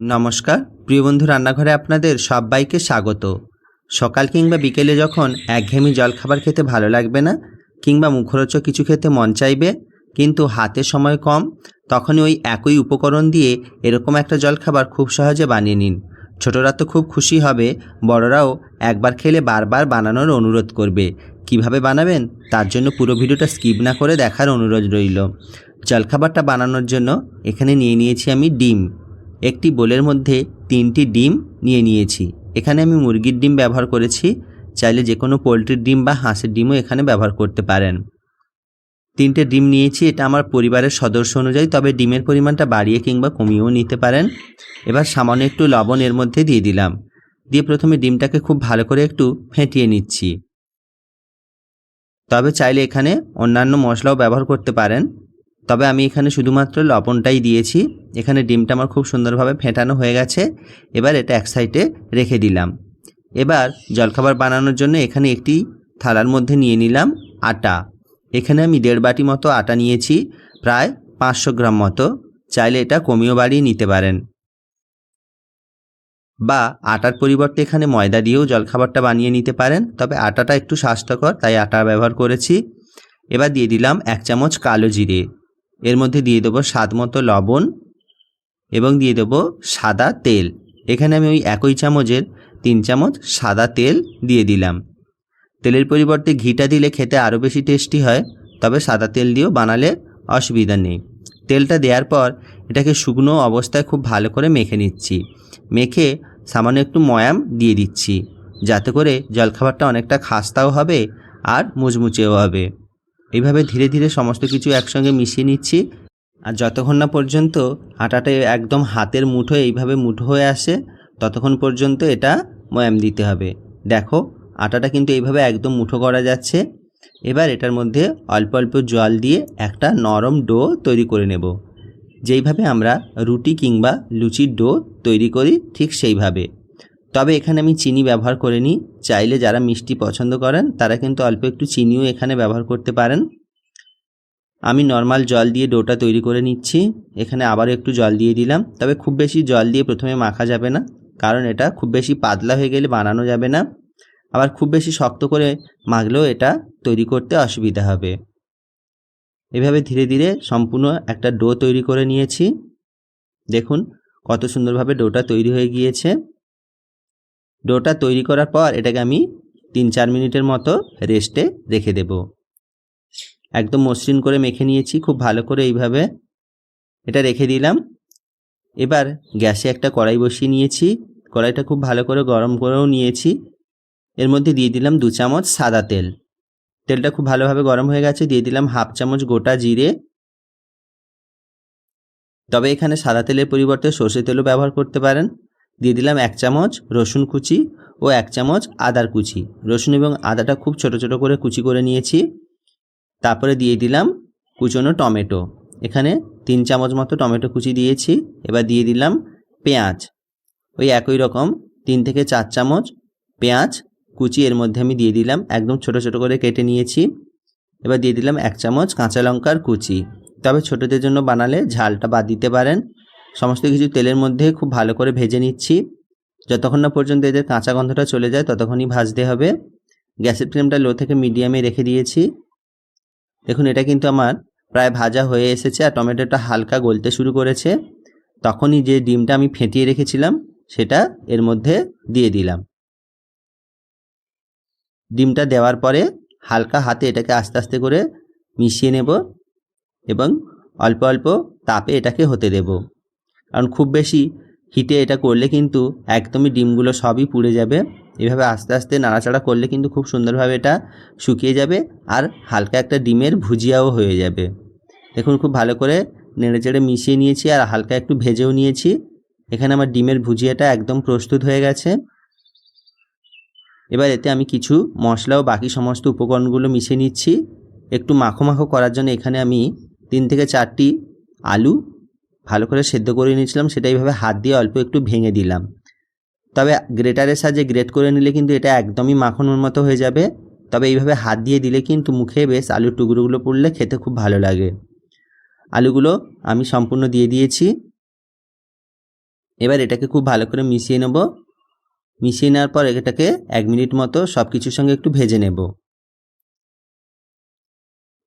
নমস্কার, প্রিয় বন্ধু রান্নাঘরে আপনাদের সবাইকে স্বাগত। সকাল কিংবা বিকেলে যখন একঘেয়েমি জলখাবার খেতে ভালো লাগবে না, কিংবা মুখরোচক কিছু খেতে মন চাইবে, কিন্তু হাতে সময় কম, তখনই ওই একই উপকরণ দিয়ে এরকম একটা জলখাবার খুব সহজে বানিয়ে নিন। ছোটরা তো খুব খুশি হবে, বড়রাও একবার খেলে বারবার বানানোর অনুরোধ করবে। কীভাবে বানাবেন? তার জন্য পুরো ভিডিওটা স্কিপ না করে দেখার অনুরোধ রইল। জলখাবারটা বানানোর জন্য এখানে নিয়ে নিয়েছি আমি ডিম। একটি বোলের মধ্যে তিনটি ডিম নিয়ে নিয়েছি। এখানে আমি মুরগির ডিম ব্যবহার করেছি, চাইলে যে কোনো পোলট্রির ডিম বা হাঁসের ডিমও এখানে ব্যবহার করতে পারেন। তিনটে ডিম নিয়েছি, এটা আমার পরিবারের সদস্য অনুযায়ী, তবে ডিমের পরিমাণটা বাড়িয়ে কিংবা কমিয়েও নিতে পারেন। এবার সামান্য একটু লবণ এর মধ্যে দিয়ে দিলাম। দিয়ে প্রথমে ডিমটাকে খুব ভালো করে একটু ফেটিয়ে নিচ্ছি। তবে চাইলে এখানে অন্যান্য মশলাও ব্যবহার করতে পারেন। তবে আমি এখানে শুধুমাত্র লবণটাই দিয়েছি। এখানে ডিমটা আমার খুব সুন্দরভাবে ফেটানো হয়ে গেছে। এবার এটা এক সাইডে রেখে দিলাম। এবার জলখাবার বানানোর জন্য এখানে একটি থালার মধ্যে নিয়ে নিলাম আটা। এখানে আমি দেড় বাটি মতো আটা নিয়েছি, প্রায় পাঁচশো গ্রাম মতো। চাইলে এটা কমিয়েও বাড়িয়ে নিতে পারেন। বা আটার পরিবর্তে এখানে ময়দা দিয়েও জলখাবারটা বানিয়ে নিতে পারেন। তবে আটাটা একটু স্বাস্থ্যকর, তাই আটা ব্যবহার করেছি। এবার দিয়ে দিলাম এক চামচ কালো জিরে। এর মধ্যে দিয়ে দেবো স্বাদ মতো লবণ এবং দিয়ে দেবো সাদা তেল। এখানে আমি ওই একই চামচের তিন চামচ সাদা তেল দিয়ে দিলাম। তেলের পরিবর্তে ঘিটা দিলে খেতে আরও বেশি টেস্টি হয়, তবে সাদা তেল দিয়েও বানালে অসুবিধা নেই। তেলটা দেওয়ার পর এটাকে শুকনো অবস্থায় খুব ভালো করে মেখে নিচ্ছি। মেখে সামান্য একটু ময়াম দিয়ে দিচ্ছি, যাতে করে জলখাবারটা অনেকটা খাস্তাও হবে আর মুচমুচেও হবে। এইভাবে ধীরে ধীরে সমস্ত কিছু একসঙ্গে মিশিয়ে নিচ্ছি। আর যতক্ষণ না পর্যন্ত আটাটা একদম হাতের মুঠো এইভাবে মুঠো হয়ে আসে, ততক্ষণ পর্যন্ত এটা ময়াম দিতে হবে। দেখো, আটাটা কিন্তু এইভাবে একদম মুঠো করা যাচ্ছে। এবার এটার মধ্যে অল্প অল্প জল দিয়ে একটা নরম ডো তৈরি করে নেব। যেইভাবে আমরা রুটি কিংবা লুচির ডো তৈরি করি ঠিক সেইভাবে। তবে এখানে আমি চিনি ব্যবহার করিনি। চাইলে যারা মিষ্টি পছন্দ করেন, তারা কিন্তু অল্প একটু চিনিও এখানে ব্যবহার করতে পারেন। আমি নর্মাল জল দিয়ে ডোটা তৈরি করে নিচ্ছি। এখানে আবারও একটু জল দিয়ে দিলাম। তবে খুব বেশি জল দিয়ে প্রথমে মাখা যাবে না, কারণ এটা খুব বেশি পাতলা হয়ে গেলে বানানো যাবে না। আবার খুব বেশি শক্ত করে মাখলেও এটা তৈরি করতে অসুবিধা হবে। এভাবে ধীরে ধীরে সম্পূর্ণ একটা ডো তৈরি করে নিয়েছি। দেখুন, কত সুন্দরভাবে ডোটা তৈরি হয়ে গিয়েছে। ডোটা তৈরি করার পর এটাকে আমি তিন চার মিনিটের মতো রেস্টে রেখে দেব। একদম মসৃণ করে মেখে নিয়েছি, খুব ভালো করে এইভাবে এটা রেখে দিলাম। এবার গ্যাসে একটা কড়াই বসিয়ে নিয়েছি, কড়াইটা খুব ভালো করে গরম করেও নিয়েছি। এর মধ্যে দিয়ে দিলাম দু চামচ সাদা তেল। তেলটা খুব ভালোভাবে গরম হয়ে গেছে, দিয়ে দিলাম হাফ চামচ গোটা জিরে। তবে এখানে সাদা তেলের পরিবর্তে সর্ষে তেলও ব্যবহার করতে পারেন। দিয়ে দিলাম এক চামচ রসুন কুচি ও এক চামচ আদার কুচি। রসুন এবং আদাটা খুব ছোট ছোট করে কুচি করে নিয়েছি। তারপরে দিয়ে দিলাম কুচনো টমেটো। এখানে তিন চামচ মতো টমেটো কুচি দিয়েছি। এবার দিয়ে দিলাম পেঁয়াজ। ওই একই রকম তিন থেকে চার চামচ পেঁয়াজ কুচি এর মধ্যে আমি দিয়ে দিলাম, একদম ছোট ছোট করে কেটে নিয়েছি। এবার দিয়ে দিলাম এক চামচ কাঁচা লঙ্কার কুচি। তবে ছোটোদের জন্য বানালে ঝালটা বাদ দিতে পারেন। সমস্ত কিছু তেলের মধ্যে খুব ভালো করে ভেজে নিচ্ছি। যতক্ষণ না পর্যন্ত এদের কাঁচা গন্ধটা চলে যায়, ততক্ষণই ভাজতে হবে। গ্যাসের ফ্লেমটা লো থেকে মিডিয়ামে রেখে দিয়েছি। দেখুন, এটা কিন্তু আমার প্রায় ভাজা হয়ে এসেছে আর টমেটোটা হালকা গলতে শুরু করেছে। তখনই যে ডিমটা আমি ফেটিয়ে রেখেছিলাম, সেটা এর মধ্যে দিয়ে দিলাম। ডিমটা দেওয়ার পরে হালকা হাতে এটাকে আস্তে আস্তে করে মিশিয়ে নেব এবং অল্প অল্প তাপে এটাকে হতে দেব। কারণ খুব বেশি হিটে এটা করলে কিন্তু একদমই ডিমগুলো সবই পুড়ে যাবে। এভাবে আস্তে আস্তে নাড়াচাড়া করলে কিন্তু খুব সুন্দরভাবে এটা শুকিয়ে যাবে আর হালকা একটা ডিমের ভুজিয়াও হয়ে যাবে। দেখুন খুব ভালো করে নেড়ে চেড়ে মিশিয়ে নিয়েছি আর হালকা একটু ভেজেও নিয়েছি। এখানে আমার ডিমের ভুজিয়াটা একদম প্রস্তুত হয়ে গেছে। এবার এতে আমি কিছু মশলা ও বাকি সমস্ত উপকরণগুলো মিশিয়ে নিচ্ছি। একটু মাখো মাখো করার জন্য এখানে আমি তিন থেকে চারটি আলু ভালো করে সেদ্ধ করে নিয়েছিলাম, সেটা এইভাবে হাত দিয়ে অল্প একটু ভেঙে দিলাম। তবে গ্রেটারের সাহায্যে গ্রেট করে নিলে কিন্তু এটা একদমই মাখনের মতো হয়ে যাবে। তবে এইভাবে হাত দিয়ে দিলে কিন্তু মুখে বেশ আলুর টুকরোগুলো পড়লে খেতে খুব ভালো লাগে। আলুগুলো আমি সম্পূর্ণ দিয়ে দিয়েছি। এবার এটাকে খুব ভালো করে মিশিয়ে নেব। মিশিয়ে নেওয়ার পর এটাকে এক মিনিট মতো সব কিছুর সঙ্গে একটু ভেজে নেব।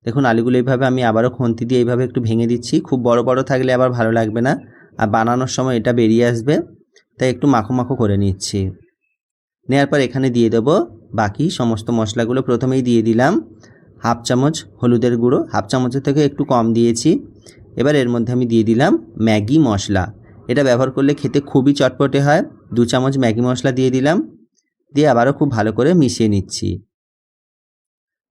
দেখুন, আলুগুলো এইভাবে আমি আবারও খুন্তি দিয়ে এইভাবে একটু ভেঙে দিচ্ছি। খুব বড় বড় থাকলে আবার ভালো লাগবে না। আর বানানোর সময় এটা বেরিয়ে আসবে, তাই একটু মাখো মাখো করে নিচ্ছি। নেওয়ার পর এখানে দিয়ে দেব বাকি সমস্ত মশলাগুলো। প্রথমেই দিয়ে দিলাম হাফ চামচ হলুদের গুঁড়ো, হাফ চামচের থেকে একটু কম দিয়েছি। এবার এর মধ্যে আমি দিয়ে দিলাম ম্যাগি মশলা। এটা ব্যবহার করলে খেতে খুবই চটপটে হয়। দু চামচ ম্যাগি মশলা দিয়ে দিলাম, দিয়ে আবারও খুব ভালো করে মিশিয়ে নিচ্ছি।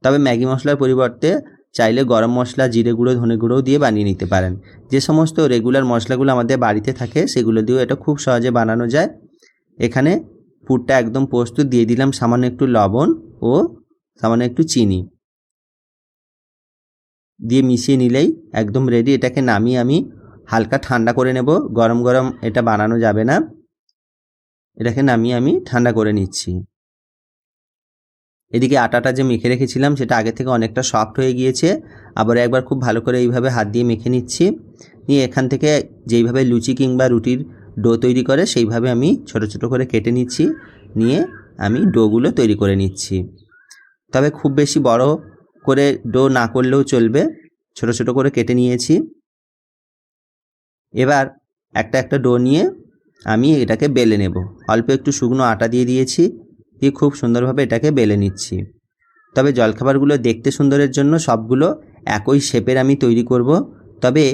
তবে ম্যাগি মশলার পরিবর্তে চাইলে গরম মশলা, জিরে গুঁড়ো, ধনে গুঁড়োও দিয়ে বানিয়ে নিতে পারেন। যে সমস্ত রেগুলার মশলাগুলো আমাদের বাড়িতে থাকে, সেগুলো দিয়েও এটা খুব সহজে বানানো যায়। এখানে পুরটা একদম প্রস্তুত দিয়ে দিলাম সামান্য একটু লবণ ও সামান্য একটু চিনি। দিয়ে মিশিয়ে নিলেই একদম রেডি এটাকে নামিয়ে আমি হালকা ঠান্ডা করে নেব। গরম গরম এটা বানানো যাবে না। এটাকে নামিয়ে আমি ঠান্ডা করে নিচ্ছি। এদিকে আটাটা যে মেখে রেখেছিলাম, সেটা আগে থেকে অনেকটা সফট হয়ে গিয়েছে। আবার একবার খুব ভালো করে এইভাবে হাত দিয়ে মেখে নিচ্ছি। নিয়ে এখান থেকে যেইভাবে লুচি কিংবা রুটির ডো তৈরি করে, সেইভাবে আমি ছোট ছোট করে কেটে নিচ্ছি। নিয়ে আমি ডোগুলো তৈরি করে নিচ্ছি। তবে খুব বেশি বড় করে ডো না করলেও চলবে। ছোট ছোট করে কেটে নিয়েছি। এবার একটা একটা ডো নিয়ে আমি এটাকে বেলে নেব। অল্প একটু শুকনো আটা দিয়ে দিয়েছি। দিয়ে খুব সুন্দরভাবে এটাকে বেলে নিচ্ছি। তবে জলখাবারগুলো দেখতে সুন্দরের জন্য সবগুলো একই শেপের আমি তৈরি করব। তবে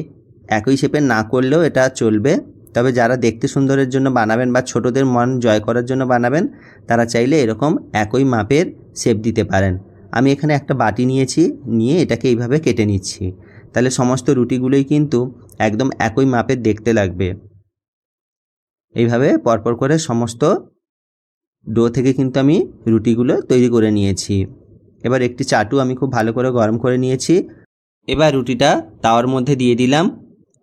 একই শেপের না করলেও এটা চলবে। তবে যারা দেখতে সুন্দরের জন্য বানাবেন বা ছোটদের মন জয় করার জন্য বানাবেন, তারা চাইলে এরকম একই মাপের শেপ দিতে পারেন। আমি এখানে একটা বাটি নিয়েছি, নিয়ে এটাকে এইভাবে কেটে নিচ্ছি। তাহলে সমস্ত রুটিগুলোই কিন্তু একদম একই মাপের দেখতে লাগবে। এইভাবে পরপর করে সমস্ত ডো থেকে কিন্তু আমি রুটিগুলো তৈরি করে নিয়েছি। এবার একটি চাটু আমি খুব ভালো করে গরম করে নিয়েছি। এবার রুটিটা তাওয়ার মধ্যে দিয়ে দিলাম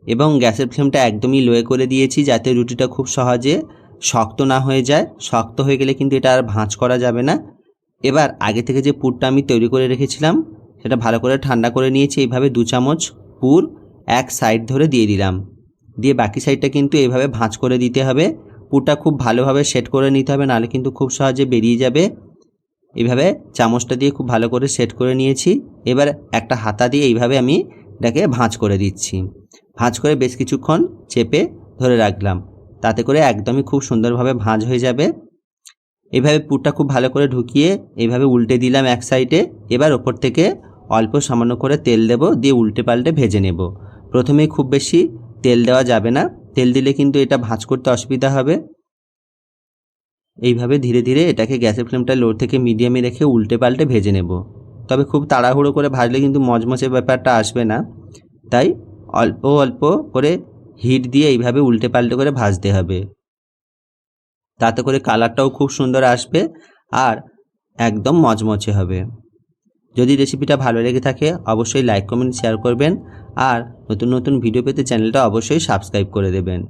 এবং গ্যাসের ফ্লেমটা একদমই লোয়ে করে দিয়েছি যাতে রুটিটা খুব সহজে শক্ত না হয়ে যায়। শক্ত হয়ে গেলে কিন্তু এটা আর ভাঁজ করা যাবে না। এবার আগে থেকে যে পুরটা আমি তৈরি করে রেখেছিলাম সেটা ভালো করে ঠান্ডা করে নিয়েছি। এইভাবে দু চামচ পুর এক সাইড ধরে দিয়ে দিলাম। দিয়ে বাকি সাইডটা কিন্তু এইভাবে ভাঁজ করে দিতে হবে। পুরটা খুব ভালোভাবে সেট করে নিতে হবে, নাহলে কিন্তু খুব সহজে বেরিয়ে যাবে। এইভাবে চামচটা দিয়ে খুব ভালো করে সেট করে নিয়েছি। এবার একটা হাতা দিয়ে এইভাবে আমি এটাকে ভাঁজ করে দিচ্ছি। ভাঁজ করে বেশ কিছুক্ষণ চেপে ধরে রাখলাম। তাতে করে একদমই খুব সুন্দরভাবে ভাঁজ হয়ে যাবে। এভাবে পুরটা খুব ভালো করে ঢুকিয়ে এইভাবে উল্টে দিলাম এক সাইডে এবার ওপর থেকে অল্প সামান্য করে তেল দেব, দিয়ে উল্টে পাল্টে ভেজে নেব। প্রথমেই খুব বেশি তেল দেওয়া যাবে না। তেল দিলে কিন্তু এটা ভাঁজ করতে অসুবিধা হবে। এইভাবে ধীরে ধীরে এটাকে গ্যাসের ফ্লেমটা লো থেকে মিডিয়ামে রেখে উল্টে পাল্টে ভেজে নেব। তবে খুব তাড়াহুড়ো করে ভাজলে কিন্তু মজমচে ব্যাপারটা আসবে না। তাই অল্প অল্প করে হিট দিয়ে এইভাবে উল্টে পাল্টে করে ভাজতে হবে। তাতে করে কালারটাও খুব সুন্দর আসবে আর একদম মচমচে হবে। যদি রেসিপিটা ভালো লেগে থাকে, অবশ্যই লাইক, কমেন্ট, শেয়ার করবেন। আর নতুন নতুন ভিডিও পেতে চ্যানেলটা অবশ্যই সাবস্ক্রাইব করে দেবেন।